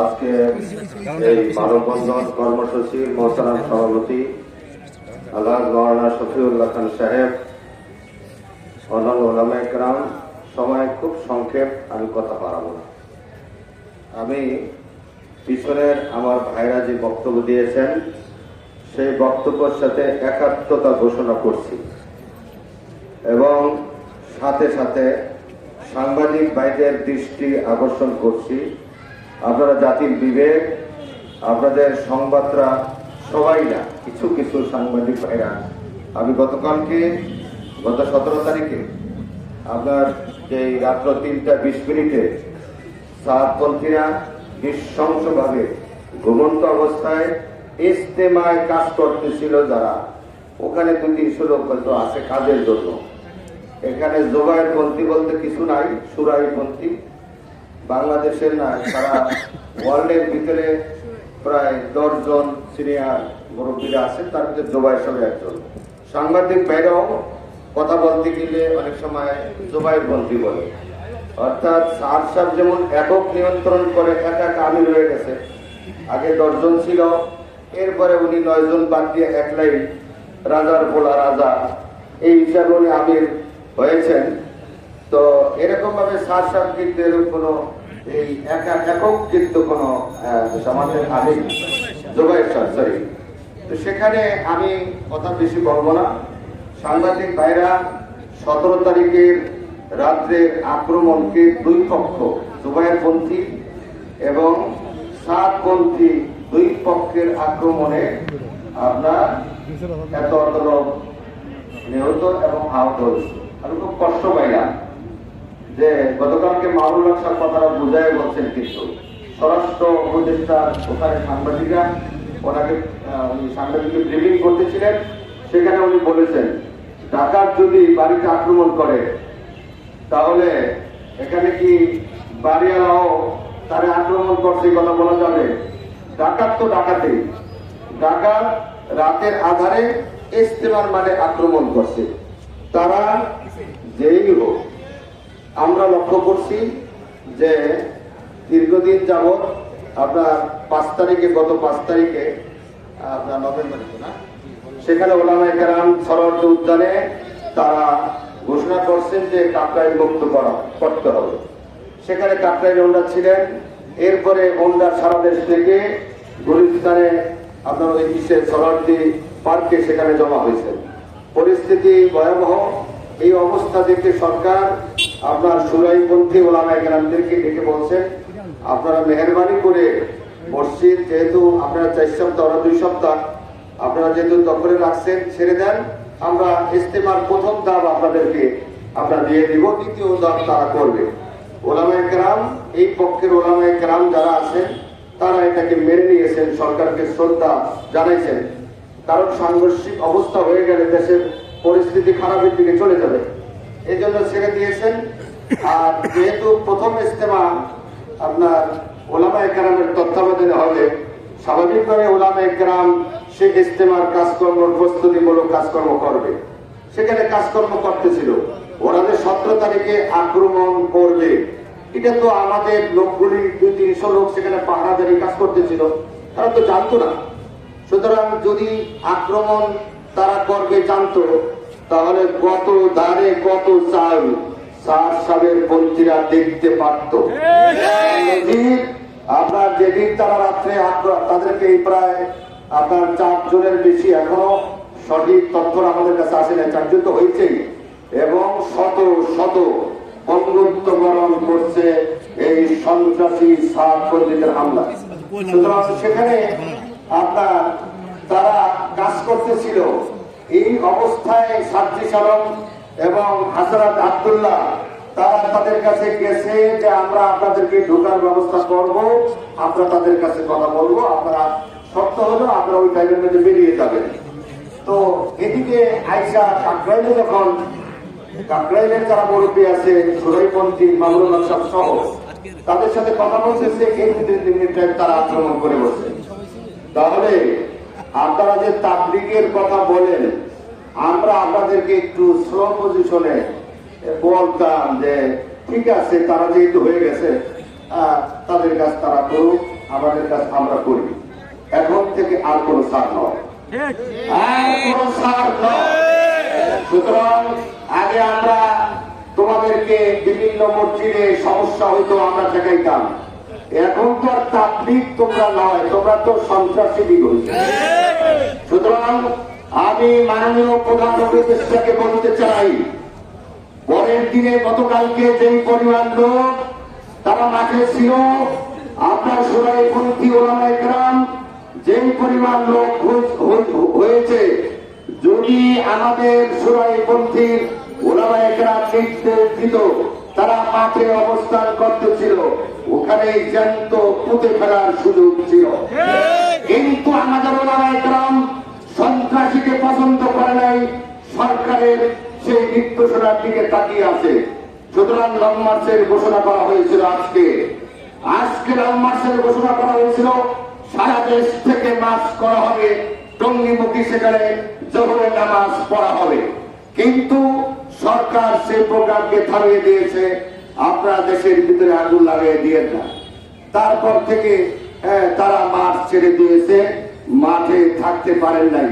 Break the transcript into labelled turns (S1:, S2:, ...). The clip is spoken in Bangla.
S1: আজকে এই মানববন্ধন কর্মসূচির মোহতারাম সভাপতি আল্লাহ মৌলানা শফিউল্লাহ খান সাহেব অন্যান্য ওলামা সময় খুব সংক্ষেপ আমি কথা বাড়াবো না। আমি পিছনের আমার ভাইরা যে বক্তব্য দিয়েছেন, সেই বক্তব্যের সাথে একাত্মতা ঘোষণা করছি। এবং সাথে সাথে সাংবাদিক ভাইদের দৃষ্টি আকর্ষণ করছি। আপনারা জাতির বিবেক, আপনাদের সংবাদরা সবাই না, কিছু কিছু সাংবাদিক ভাইরা। আমি গতকালকে, গত সতেরো তারিখে আপনার যে রাত্র তিনটা বিশ মিনিটে সাতপন্থীরা নিঃশংসভাবে ঘুমন্ত অবস্থায় ইস্তেমায় কাজ করতেছিল যারা। ওখানে দু তিনশো লোক হয়তো আছে কাজের জন্য। এখানে জোগায়ের পন্থী বলতে কিছু নাই সুরাই পন্থী। বাংলাদেশের না, সারা ওয়ার্ল্ডের ভিতরে প্রায় দশজন সিনিয়র মুরব্বীরা আছেন তার ভিতরে জোবাই সব একজন। সাংবাদিক ভাইরাও কথা বলতে গেলে অনেক সময় জোবাই পন্থী বলে। অর্থাৎ সার সাহেব যেমন একক নিয়ন্ত্রণ করে একা আমি রয়ে গেছে। আগে দশজন ছিল, এরপরে উনি নয়জন বাদ দিয়ে একলাই রাজার বলা রাজা। এই হিসাবে উনি আমির হয়েছেন। তো এরকম ভাবে সার সার কোনো এই একা একক কিন্তু কোনো সমাজের আগে যোগায় সরি তো সেখানে আমি কথা বেশি বলব না। সাংবাদিক ভাইরা সতেরো তারিখের রাত্রের আক্রমণকে দুই পক্ষ জুবাইর পন্থী এবং সাত পন্থী দুই পক্ষের আক্রমণে আপনার এত অত নিহত এবং আহত হয়েছে। আমি খুব কষ্ট পাইলাম। যে গতকালকে মাহরুল হক সাহেব কথাটা বুঝাই বলছেন কিন্তু স্বরাষ্ট্র উপদেষ্টা ওখানে সাংবাদিকরা ওনাকে উনি সাংবাদিককে ব্রিফিং করতেছিলেন। সেখানে উনি বলেছেন ডাকাত যদি বাড়িতে আক্রমণ করে, তাহলে এখানে কি বাড়িওয়ালাও তারে আক্রমণ করছে কথা বলা যাবে? ডাকাত তো ডাকাতেই। ডাকাত রাতের আধারে ইস্তেমার মানে আক্রমণ করছে। তারা যেই হোক আমরা লক্ষ্য করছি যে দীর্ঘদিন যাবৎ আপনার পাঁচ তারিখে, গত পাঁচ তারিখে, আপনার নভেম্বরে না, সেখানে ওলামায় কেরাম উদ্যানে তারা ঘোষণা করছেন যে কাকরাইল মুক্ত করা, করতে হবে। সেখানে কাকরাইল ওনারা ছিলেন। এরপরে ওন্ডা সারা দেশ থেকে গুলিস্তানে আপনার ওই কিসের সরোয়ার্দি পার্কে সেখানে জমা হয়েছে। পরিস্থিতি ভয়াবহ। এই অবস্থা দেখে সরকার আপনার সুরাইপন্থী ওলামা গ্রামদেরকে ডেকে বলছেন আপনারা মেহরবানি করে মসজিদ যেহেতু আপনারা চার সপ্তাহ দুই সপ্তাহ, আপনারা যেহেতু দখলে রাখছেন, ছেড়ে দেন, আমরা ইস্তেমার প্রথম ধাপ আপনাদেরকে আমরা দিয়ে দিব, দ্বিতীয় ধাপ তারা করবে। ওলামায় গ্রাম এই পক্ষের ওলামায় গ্রাম যারা আছেন, তারা এটাকে মেনে নিয়েছেন, সরকারকে শ্রদ্ধা জানাইছেন। কারণ সাংঘর্ষিক অবস্থা হয়ে গেলে দেশের পরিস্থিতি খারাপের দিকে চলে যাবে। এই জন্য ছেড়ে দিয়েছেন। আর যেহেতু প্রথম ইস্তেমা আপনার ওলামা একরামের তত্ত্বাবধানে হবে, স্বাভাবিকভাবে ওলামা একরাম সে ইস্তেমার কাজকর্ম, প্রস্তুতিমূলক কাজকর্ম করবে। সেখানে কাজকর্ম করতেছিল। ওরা যে সতেরো তারিখে আক্রমণ করবে, এটা তো আমাদের লোকগুলি দুই, তিনশো লোক সেখানে পাহারাদারি কাজ করতেছিল, তারা তো জানতো না। সুতরাং যদি আক্রমণ তারা করবে, জানতো তাহলে কত দাঁড়ে কত চাল সার সাবের পন্থীরা দেখতে পারত। আপনার যেদিন তারা রাত্রে তাদেরকে এই প্রায় আপনার চারজনের বেশি এখনও সঠিক তথ্য আমাদের কাছে আসে না চারজন তো হয়েছেই। এবং শত শত বন্ধুত্বকরণ করছে এই সন্ত্রাসী সাত পন্থীদের হামলা। সুতরাং সেখানে আপনার তারা কাজ করতেছিল। এই অবস্থায় সাদ্রি সালম এবং হাসরাত আব্দুল্লাহ, তারা তাদের কাছে গেছে যে আমরা আপনাদেরকে ঢোকার ব্যবস্থা করব, আমরা তাদের কাছে কথা বলব আপনারা শর্ত হলো আপনারা ওই টাইমের মধ্যে বেরিয়ে যাবেন। তো এদিকে আইসা কাকরাইলে যখন, কাকরাইলের যারা মুরব্বী আছে সুরৈপন্থী মামুল সাহেব সহ, তাদের সাথে কথা বলতেছে, এই মিনিট তারা আক্রমণ করে বসে। তাহলে আপনারা যে তাবলিগের কথা বলেন, আমরা আপনাদেরকে একটু স্লো পজিশনে বলতাম যে, ঠিক আছে, তারা যেহেতু হয়ে গেছে তাদের কাজ তারা করুক, আমাদের কাজ আমরা করি। এখন থেকে আর কোনো সার নয়। সুতরাং আগে আমরা তোমাদেরকে বিভিন্ন মসজিদে সমস্যা হইতো, আমরা ঠেকাইতাম। এখন তো আর তাবলিক তোমরা নয়, তোমরা তো সন্ত্রাসী হয়েছে সুতরাং আমি মাননীয় প্রধান উপদেষ্টাকে বলতে চাই, পরের দিনে গতকালকে যেই পরিমাণ লোক তারা মাঠে ছিল, আপনার সোনাই পন্থী ওলামাই গ্রাম যেই পরিমাণ লোক হয়ে- হয়ে- হয়েছে, যদি আমাদের সোনাই পন্থীর ওলামাই গ্রাম নির্দেশ দিত তারা মাঠে অবস্থান করতেছিল ওখানে জ্যান্ত পুঁতে ফেলার সুযোগ ছিল। কিন্তু আমাদের ওলামাই সন্ত্রাসীকে পছন্দ করে নাই সরকারের সেই নির্দেশনার দিকে তাকিয়ে আছে। সুতরাং লং মার্চের ঘোষণা করা হয়েছিল আজকে। আজকে লং মার্চের ঘোষণা করা হয়েছিল সারা দেশ থেকে মার্চ করা হবে টঙ্গিমুখী সেখানে জহরের নামাজ পড়া হবে। কিন্তু সরকার সেই প্রোগ্রামকে থামিয়ে দিয়েছে। আপনারা দেশের ভিতরে আগুন লাগিয়ে দিয়েন না। তারপর থেকে হ্যাঁ, তারা মাঠ ছেড়ে দিয়েছে মাঠে থাকতে পারেন নাই।